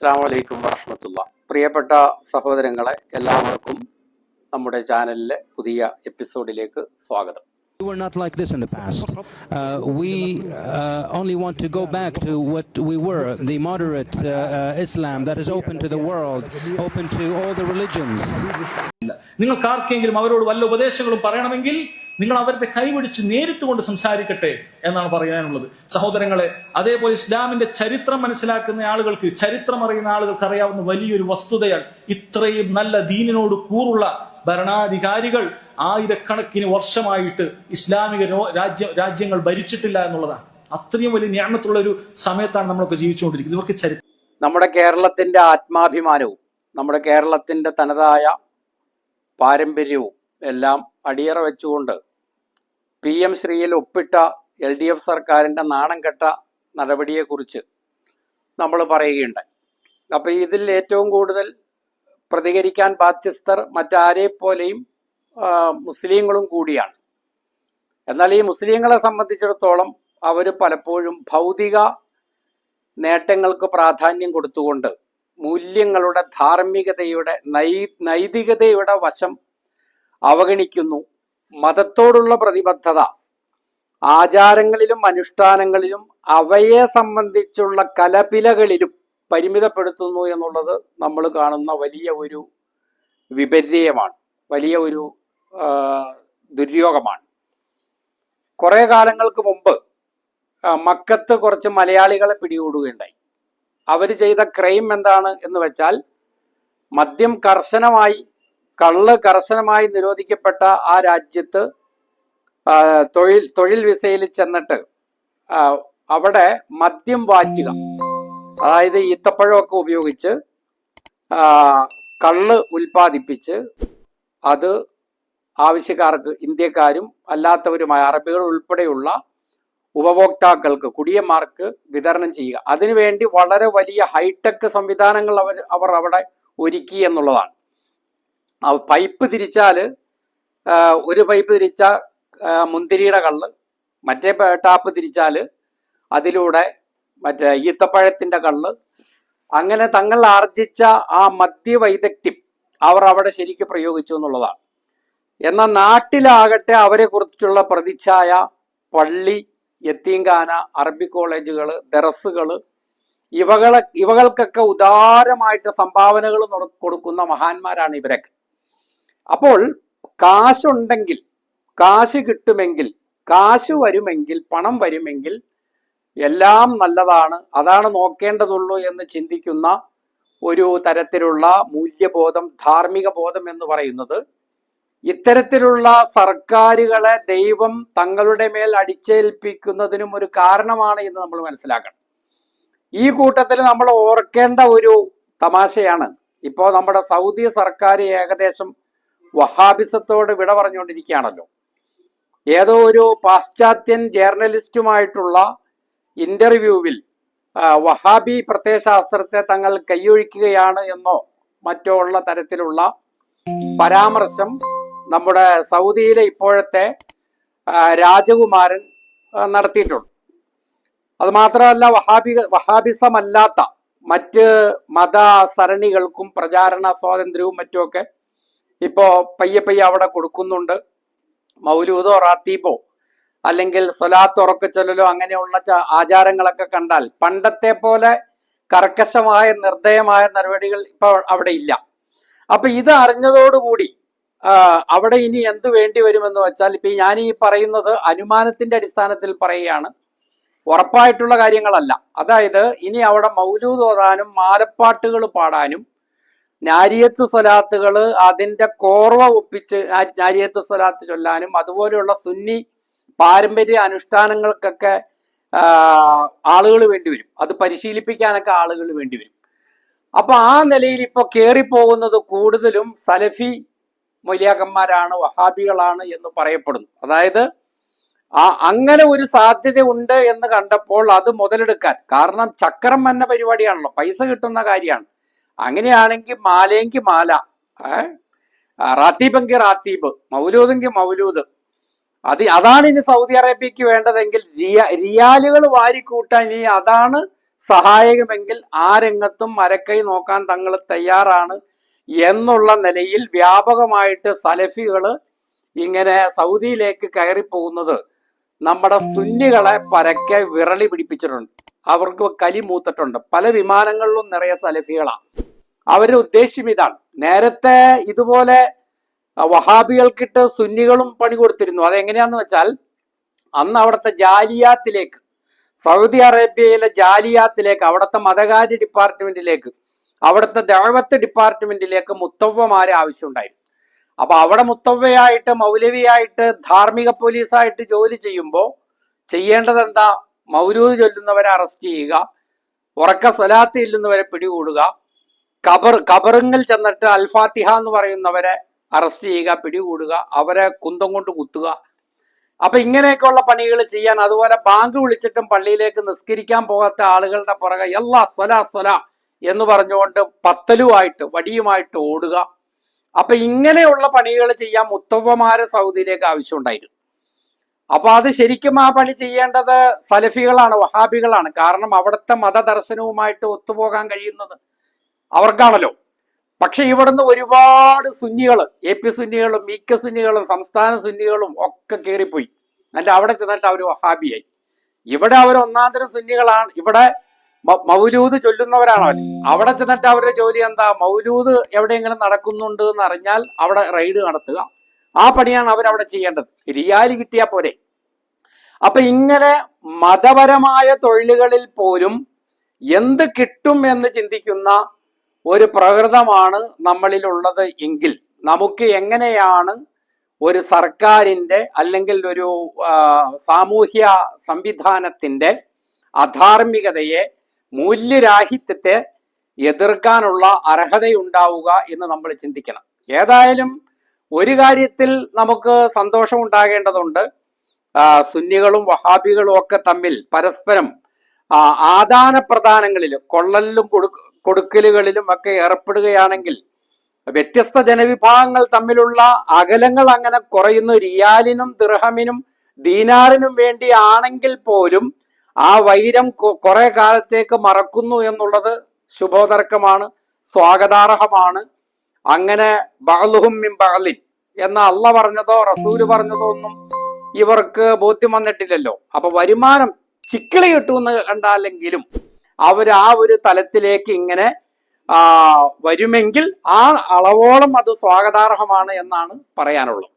അസ്സാം വലൈക്കും വറഹമത്തുള്ള പ്രിയപ്പെട്ട സഹോദരങ്ങളെ എല്ലാവർക്കും നമ്മുടെ ചാനലിലെ പുതിയ എപ്പിസോഡിലേക്ക് സ്വാഗതം We were not like this in the past. Uh, we uh, only want to go back to what we were the moderate uh, uh, Islam that is open to the world, open to all the religions. ഇല്ല നിങ്ങൾക്ക് ആർക്കെങ്കിലും അവരോട് വല്ല ഉപദേശങ്ങളും പറയണമെങ്കിൽ നിങ്ങൾ അവരുടെ കൈപിടിച്ച് നേരിട്ട് കൊണ്ട് സംസാരിക്കട്ടെ എന്നാണ് പറയാനുള്ളത്. സഹോദരങ്ങളെ അതേപോലെ ഇസ്ലാമിന്റെ ചരിത്രം മനസ്സിലാക്കുന്ന ആളുകൾക്ക് ചരിത്രം അറിയുന്ന ആളുകൾക്ക് അറിയാവുന്ന വലിയൊരു വസ്തുതയാണ് ഇത്രയും നല്ല ദീനിനോട് കൂറുള്ള ഭരണാധികാരികൾ ആയിരക്കണക്കിന് വർഷമായിട്ട് ഇസ്ലാമിക രാജ്യ രാജ്യങ്ങൾ ഭരിച്ചിട്ടില്ല എന്നുള്ളതാണ്. അത്രയും വലിയ ന്യാമത്തുള്ള ഒരു സമയത്താണ് നമ്മളൊക്കെ ജീവിച്ചുകൊണ്ടിരിക്കുന്നത്. ഇവർക്ക് ചരിത്രം നമ്മുടെ കേരളത്തിന്റെ ആത്മാഭിമാനവും നമ്മുടെ കേരളത്തിന്റെ തനതായ പാരമ്പര്യവും എല്ലാം അടിയറ വെച്ചുകൊണ്ട് പി എം ശ്രീയിൽ ഒപ്പിട്ട എൽ ഡി എഫ് സർക്കാരിന്റെ നാണം കെട്ട നടപടിയെക്കുറിച്ച് നമ്മൾ പറയുകയുണ്ട് അപ്പോൾ ഇതിൽ ഏറ്റവും കൂടുതൽ പ്രതികരിക്കാൻ ബാധ്യസ്ഥർ മറ്റാരെ പോലെയും മുസ്ലിങ്ങളും കൂടിയാണ്. എന്നാൽ ഈ മുസ്ലിങ്ങളെ സംബന്ധിച്ചിടത്തോളം അവർ പലപ്പോഴും ഭൗതിക നേട്ടങ്ങൾക്ക് പ്രാധാന്യം കൊടുത്തുകൊണ്ട് മൂല്യങ്ങളുടെ ധാർമ്മികതയുടെ നൈ നൈതികതയുടെ വശം അവഗണിക്കുന്നു. മതത്തോടുള്ള പ്രതിബദ്ധത ആചാരങ്ങളിലും അനുഷ്ഠാനങ്ങളിലും അവയെ സംബന്ധിച്ചുള്ള കലപിലകളിലും പരിമിതപ്പെടുത്തുന്നു എന്നുള്ളത് നമ്മൾ കാണുന്ന വലിയ ഒരു വിപര്യമാണ് വലിയ ഒരു ദുര്യോഗമാണ്. കുറെ കാലങ്ങൾക്ക് മുമ്പ് മക്കത്ത് കുറച്ച് മലയാളികളെ പിടികൂടുകയുണ്ടായി. അവർ ചെയ്ത ക്രൈം എന്താണ് എന്ന് വെച്ചാൽ മദ്യം കർശനമായി കള്ള് കർശനമായി നിരോധിക്കപ്പെട്ട ആ രാജ്യത്ത് തൊഴിൽ തൊഴിൽ വിസയിൽ ചെന്നിട്ട് അവിടെ മദ്യം വാറ്റുക. അതായത് ഈത്തപ്പഴമൊക്കെ ഉപയോഗിച്ച് കള്ള് ഉൽപ്പാദിപ്പിച്ച് അത് ആവശ്യക്കാർക്ക് ഇന്ത്യക്കാരും അല്ലാത്തവരുമായ അറബികൾ ഉൾപ്പെടെയുള്ള ഉപഭോക്താക്കൾക്ക് കുടിയന്മാർക്ക് വിതരണം ചെയ്യുക. അതിനുവേണ്ടി വളരെ വലിയ ഹൈടെക് സംവിധാനങ്ങൾ അവർ അവർ അവിടെ ഒരുക്കി എന്നുള്ളതാണ്. പൈപ്പ് തിരിച്ചാൽ ഒരു പൈപ്പ് തിരിച്ച മുന്തിരിയുടെ കള്ള് മറ്റേ ടാപ്പ് തിരിച്ചാൽ അതിലൂടെ മറ്റേ ഈത്തപ്പഴത്തിന്റെ കള്ള്. അങ്ങനെ തങ്ങൾ ആർജിച്ച ആ മദ്യവൈദഗ്ധ്യം അവർ അവിടെ ശരിക്ക് പ്രയോഗിച്ചു എന്നുള്ളതാണ്. എന്നാൽ നാട്ടിലാകട്ടെ അവരെ കുറിച്ചുള്ള പ്രതിച്ഛായ പള്ളി എത്തീങ്കാന അറബി കോളേജുകൾ ദറസുകൾ ഇവകളെ ഇവകൾക്കൊക്കെ ഉദാരമായിട്ട് സംഭാവനകൾ കൊടുക്കുന്ന മഹാന്മാരാണ് ഇവരൊക്കെ. അപ്പോൾ കാശുണ്ടെങ്കിൽ കാശ് കിട്ടുമെങ്കിൽ കാശ് വരുമെങ്കിൽ പണം വരുമെങ്കിൽ എല്ലാം നല്ലതാണ്. അതാണ് നോക്കേണ്ടതുള്ളൂ എന്ന് ചിന്തിക്കുന്ന ഒരു തരത്തിലുള്ള മൂല്യബോധം ധാർമ്മിക ബോധം എന്ന് പറയുന്നത്. ഇത്തരത്തിലുള്ള സർക്കാരുകളെ ദൈവം തങ്ങളുടെ മേൽ അടിച്ചേൽപ്പിക്കുന്നതിനും ഒരു കാരണമാണ് എന്ന് നമ്മൾ മനസ്സിലാക്കണം. ഈ കൂട്ടത്തിൽ നമ്മൾ ഓർക്കേണ്ട ഒരു തമാശയാണ്. ഇപ്പോൾ നമ്മുടെ സൗദി സർക്കാർ ഏകദേശം വഹാബിസത്തോട് വിട പറഞ്ഞുകൊണ്ടിരിക്കുകയാണല്ലോ. ഏതോ ഒരു പാശ്ചാത്യൻ ജേർണലിസ്റ്റുമായിട്ടുള്ള ഇന്റർവ്യൂവിൽ വഹാബി പ്രത്യയശാസ്ത്രത്തെ തങ്ങൾ കൈയൊഴിക്കുകയാണ് എന്നോ മറ്റോ ഉള്ള തരത്തിലുള്ള പരാമർശം നമ്മുടെ സൗദിയിലെ ഇപ്പോഴത്തെ രാജകുമാരൻ നടത്തിയിട്ടുണ്ട്. അത് മാത്രമല്ല വഹാബി വഹാബിസമല്ലാത്ത മറ്റ് മത സരണികൾക്കും പ്രചാരണ സ്വാതന്ത്ര്യവും മറ്റുമൊക്കെ ഇപ്പോ പയ്യെ പയ്യെ അവിടെ കൊടുക്കുന്നുണ്ട്. മൗലൂദോ റാത്തീബോ അല്ലെങ്കിൽ സ്വലാത്ത് ഉറക്കച്ചൊല്ലലോ അങ്ങനെയുള്ള ആചാരങ്ങളൊക്കെ കണ്ടാൽ പണ്ടത്തെ പോലെ കർക്കശമായ നിർദ്ദയമായ നടപടികൾ ഇപ്പോൾ അവിടെ ഇല്ല. അപ്പൊ ഇത് അറിഞ്ഞതോടുകൂടി അവിടെ ഇനി എന്ത് വേണ്ടി വരുമെന്ന് വെച്ചാൽ ഇപ്പൊ ഞാൻ ഈ പറയുന്നത് അനുമാനത്തിന്റെ അടിസ്ഥാനത്തിൽ പറയുകയാണ്. ഉറപ്പായിട്ടുള്ള കാര്യങ്ങളല്ല. അതായത് ഇനി അവിടെ മൗലൂദ് ഓതാനും മാലപ്പാട്ടുകൾ പാടാനും നാരിയത്ത് സ്വലാത്തുകൾ അതിന്റെ കോർവ ഒപ്പിച്ച് നാരിയത്ത് സ്വലാത്ത് ചൊല്ലാനും അതുപോലെയുള്ള സുന്നി പാരമ്പര്യ അനുഷ്ഠാനങ്ങൾക്കൊക്കെ ആളുകൾ വേണ്ടി വരും. അത് പരിശീലിപ്പിക്കാനൊക്കെ ആളുകൾ വേണ്ടി വരും. അപ്പൊ ആ നിലയിൽ ഇപ്പൊ കയറിപ്പോകുന്നത് കൂടുതലും സലഫി മൊലിയാക്കന്മാരാണ് വഹാബികളാണ് എന്ന് പറയപ്പെടുന്നു. അതായത് ആ അങ്ങനെ ഒരു സാധ്യത ഉണ്ട് എന്ന് കണ്ടപ്പോൾ അത് മുതലെടുക്കാൻ. കാരണം ചക്രം എന്ന പരിപാടിയാണല്ലോ പൈസ കിട്ടുന്ന കാര്യമാണ്. അങ്ങനെയാണെങ്കിൽ മാലയെങ്കിൽ മാല. ഏ? റാത്തീബെങ്കിൽ റാത്തീബ് മൗലൂദെങ്കിൽ മൗലൂദ്. അത് അതാണ് ഇനി സൗദി അറേബ്യക്ക് വേണ്ടതെങ്കിൽ റിയ റിയാലുകൾ വാരിക്കൂട്ടാൻ ഇനി അതാണ് സഹായകമെങ്കിൽ ആ രംഗത്തും മരക്കൈ നോക്കാൻ തങ്ങൾ തയ്യാറാണ് എന്നുള്ള നിലയിൽ വ്യാപകമായിട്ട് സലഫികൾ ഇങ്ങനെ സൗദിയിലേക്ക് കയറി പോകുന്നത് നമ്മുടെ സുന്നികളെ പരക്കെ വിരളി പിടിപ്പിച്ചിട്ടുണ്ട്. അവർക്ക് കലി മൂത്തിട്ടുണ്ട്. പല വിമാനങ്ങളിലും നിറയെ സലഫികളാണ്. അവരുടെ ഉദ്ദേശ്യം ഇതാണ്. നേരത്തെ ഇതുപോലെ വഹാബികൾക്കിട്ട് സുന്നികളും പണി കൊടുത്തിരുന്നു. അതെങ്ങനെയാന്ന് വെച്ചാൽ അന്ന് അവിടുത്തെ ജാലിയാത്തിലേക്ക് സൗദി അറേബ്യയിലെ ജാലിയാത്തിലേക്ക് അവിടുത്തെ മതകാര്യ ഡിപ്പാർട്ട്മെന്റിലേക്ക് അവിടുത്തെ ദഴവത്ത് ഡിപ്പാർട്ട്മെന്റിലേക്ക് മുത്തവ്വമാരെ ആവശ്യമുണ്ടായിരുന്നു. അപ്പൊ അവിടെ മുത്തവ്വയായിട്ട് മൗലവിയായിട്ട് ധാർമ്മിക പോലീസായിട്ട് ജോലി ചെയ്യുമ്പോൾ ചെയ്യേണ്ടത് എന്താ മൗലൂദ് ചൊല്ലുന്നവരെ അറസ്റ്റ് ചെയ്യുക ഉറക്ക സ്വലാത്ത് ചെല്ലുന്നവരെ പിടികൂടുക കബർ കബറിങ്ങിൽ ചെന്നിട്ട് അൽഫാത്തിഹ എന്ന് പറയുന്നവരെ അറസ്റ്റ് ചെയ്യുക പിടികൂടുക അവരെ കുന്തം കൊണ്ട് കുത്തുക. അപ്പൊ ഇങ്ങനെയൊക്കെയുള്ള പണികൾ ചെയ്യാൻ അതുപോലെ ബാങ്ക് വിളിച്ചിട്ടും പള്ളിയിലേക്ക് നിസ്കരിക്കാൻ പോകാത്ത ആളുകളുടെ പുറകെ എല്ലാ സ്വല സ്വല എന്ന് പറഞ്ഞുകൊണ്ട് പത്തലുമായിട്ട് വടിയുമായിട്ട് ഓടുക. അപ്പൊ ഇങ്ങനെയുള്ള പണികൾ ചെയ്യാൻ മുത്തവ്വമാരെ സൗദിയിലേക്ക് ആവശ്യമുണ്ടായിരുന്നു. അപ്പൊ അത് ശരിക്കും ആ പണി ചെയ്യേണ്ടത് സലഫികളാണ് വഹാബികളാണ്. കാരണം അവിടുത്തെ മതദർശനവുമായിട്ട് ഒത്തുപോകാൻ കഴിയുന്നത് അവർക്കാണല്ലോ. പക്ഷെ ഇവിടുന്ന് ഒരുപാട് സുന്നികൾ എ പി സുന്നികളും മിക്ക സുന്നികളും സംസ്ഥാന സുന്നികളും ഒക്കെ കയറിപ്പോയി എന്നിട്ട് അവിടെ ചെന്നിട്ട് അവർ വഹാബിയായി. ഇവിടെ അവർ ഒന്നാം തരം സുന്നികളാണ്. ഇവിടെ മൗലൂദ് ചൊല്ലുന്നവരാണോ അവിടെ ചെന്നിട്ട് അവരുടെ ജോലി എന്താ? മൗലൂദ് എവിടെയെങ്കിലും നടക്കുന്നുണ്ട് എന്ന് അറിഞ്ഞാൽ അവിടെ റെയ്ഡ് നടത്തുക. ആ പണിയാണ് അവരവിടെ ചെയ്യേണ്ടത്. റിയാലി കിട്ടിയാൽ പോരെ? അപ്പൊ ഇങ്ങനെ മതപരമായ തൊഴിലുകളിൽ പോലും എന്ത് കിട്ടും എന്ന് ചിന്തിക്കുന്ന ഒരു പ്രകൃതമാണ് നമ്മളിലുള്ളത് എങ്കിൽ നമുക്ക് എങ്ങനെയാണ് ഒരു സർക്കാരിന്റെ അല്ലെങ്കിൽ ഒരു സാമൂഹ്യ സംവിധാനത്തിന്റെ അധാർമികതയെ മൂല്യരാഹിത്യത്തെ എതിർക്കാനുള്ള അർഹതയുണ്ടാവുക എന്ന് നമ്മൾ ചിന്തിക്കണം. ഏതായാലും ഒരു കാര്യത്തിൽ നമുക്ക് സന്തോഷം ഉണ്ടാകേണ്ടതുണ്ട് സുന്നികളും വഹാബികളും ഒക്കെ തമ്മിൽ പരസ്പരം ആദാന പ്രദാനങ്ങളിലും കൊള്ളലിലും കൊടുക്ക കൊടുക്കലുകളിലും ഒക്കെ ഏർപ്പെടുകയാണെങ്കിൽ വ്യത്യസ്ത ജനവിഭാഗങ്ങൾ തമ്മിലുള്ള അകലങ്ങൾ അങ്ങനെ കുറയുന്നു. റിയാലിനും ദിർഹമിനും ദീനാറിനും വേണ്ടി ആണെങ്കിൽ പോലും ആ വൈരം കുറെ കാലത്തേക്ക് മറക്കുന്നു എന്നുള്ളത് ശുഭോദർക്കമാണ് സ്വാഗതാർഹമാണ്. അങ്ങനെ ബഅലിൻ എന്ന അല്ല പറഞ്ഞതോ റസൂൽ പറഞ്ഞതോ ഒന്നും ഇവർക്ക് ബോധ്യം വന്നിട്ടില്ലല്ലോ. അപ്പൊ വരുമാനം ചിക്കിളി കിട്ടുമെന്ന് കണ്ടാലെങ്കിലും അവർ ആ ഒരു തലത്തിലേക്ക് ഇങ്ങനെ വരുമെങ്കിൽ ആ അളവോളം അത് സ്വാഗതാർഹമാണ് എന്നാണ് പറയാനുള്ളത്.